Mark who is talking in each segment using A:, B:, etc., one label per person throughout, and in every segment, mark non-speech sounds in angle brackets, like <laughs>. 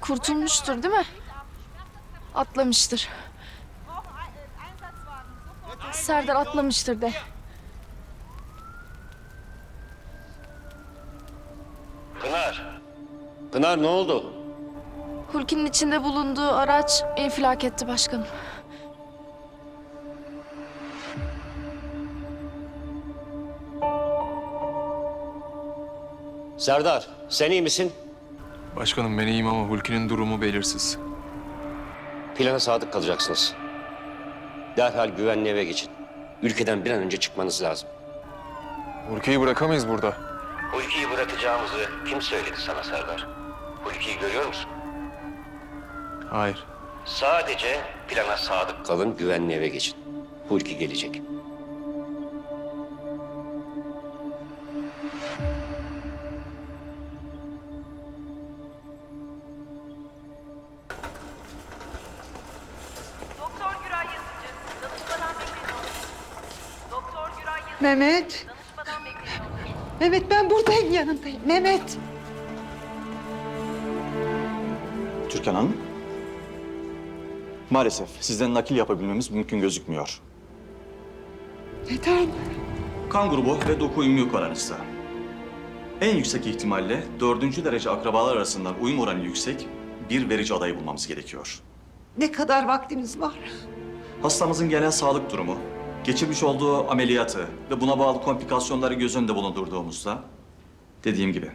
A: Kurtulmuştur değil mi? Atlamıştır. Serdar atlamıştır de.
B: Pınar. Pınar ne oldu?
A: Hulki'nin içinde bulunduğu araç infilak etti başkanım.
B: Serdar sen iyi misin?
C: Başkanım ben iyiyim ama Hulki'nin durumu belirsiz.
B: Plana sadık kalacaksınız. Derhal güvenli eve geçin. Ülkeden bir an önce çıkmanız lazım.
C: Hulki'yi bırakamayız burada.
B: Hulki'yi bırakacağımızı kim söyledi sana Serdar? Hulki'yi görüyor musun?
C: Hayır.
B: Sadece plana sadık kalın, güvenli eve geçin. Hulki gelecek.
D: Mehmet. Mehmet ben buradayım yanındayım. Mehmet.
E: Türkan Hanım. Maalesef sizden nakil yapabilmemiz mümkün gözükmüyor.
D: Neden?
E: Kan grubu ve doku uyumu yok aranızda. En yüksek ihtimalle dördüncü derece akrabalar arasından uyum oranı yüksek bir verici adayı bulmamız gerekiyor.
D: Ne kadar vaktimiz var?
E: Hastamızın genel sağlık durumu, geçirmiş olduğu ameliyatı ve buna bağlı komplikasyonları göz önünde bulundurduğumuzda dediğim gibi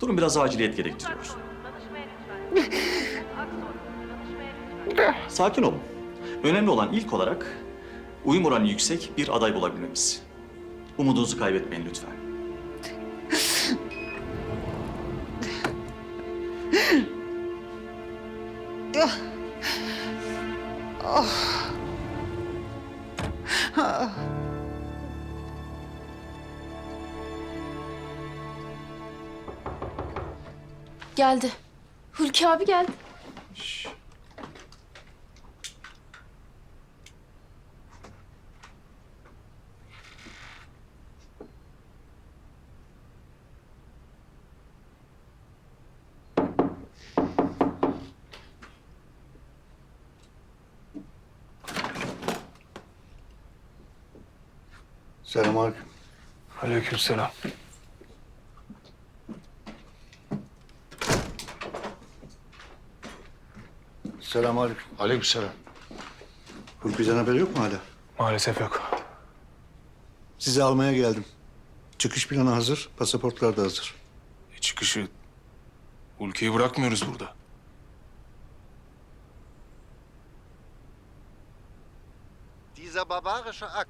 E: durum biraz aciliyet gerektiriyor. <laughs> Sakin olun. Önemli olan ilk olarak uyum oranı yüksek bir aday bulabilmemiz. Umudunuzu kaybetmeyin lütfen.
A: Geldi. Hulki abi geldi.
F: Selamünaleyküm.
C: Aleykümselam.
F: Selamünaleyküm.
C: Aleykümselam.
F: Hulki'den haberi yok mu hala?
C: Maalesef yok.
F: Sizi almaya geldim. Çıkış planı hazır, pasaportlar da hazır.
C: E çıkışı... Hulki'yi bırakmıyoruz burada.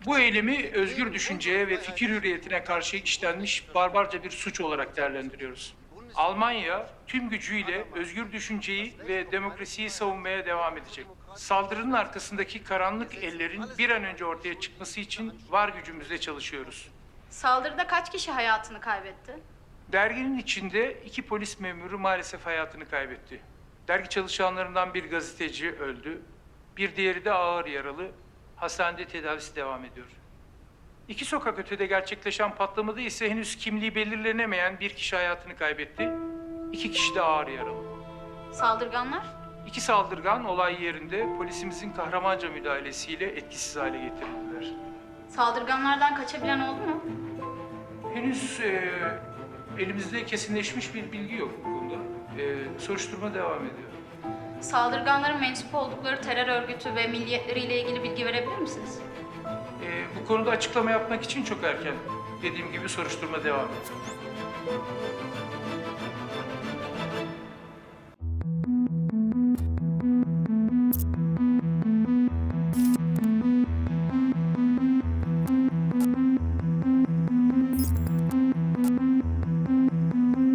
G: Bu eylemi özgür düşünceye ve fikir hürriyetine karşı işlenmiş barbarca bir suç olarak değerlendiriyoruz. Almanya tüm gücüyle özgür düşünceyi ve demokrasiyi savunmaya devam edecek. Saldırının arkasındaki karanlık ellerin bir an önce ortaya çıkması için var gücümüzle çalışıyoruz.
H: Saldırıda kaç kişi hayatını kaybetti?
G: Derginin içinde iki polis memuru maalesef hayatını kaybetti. Dergi çalışanlarından bir gazeteci öldü. Bir diğeri de ağır yaralı. Hastanede tedavisi devam ediyor. İki sokak ötede gerçekleşen patlamada ise henüz kimliği belirlenemeyen bir kişi hayatını kaybetti. İki kişi de ağır yaralı.
H: Saldırganlar?
G: İki saldırgan olay yerinde polisimizin kahramanca müdahalesiyle etkisiz hale getirildiler.
H: Saldırganlardan kaçabilen oldu mu?
G: Henüz e, elimizde kesinleşmiş bir bilgi yok bu konuda. E, soruşturma devam ediyor.
H: Saldırganların mensup oldukları terör örgütü ve milliyetleriyle ilgili bilgi verebilir misiniz?
G: E, bu konuda açıklama yapmak için çok erken. Dediğim gibi soruşturma devam ediyor.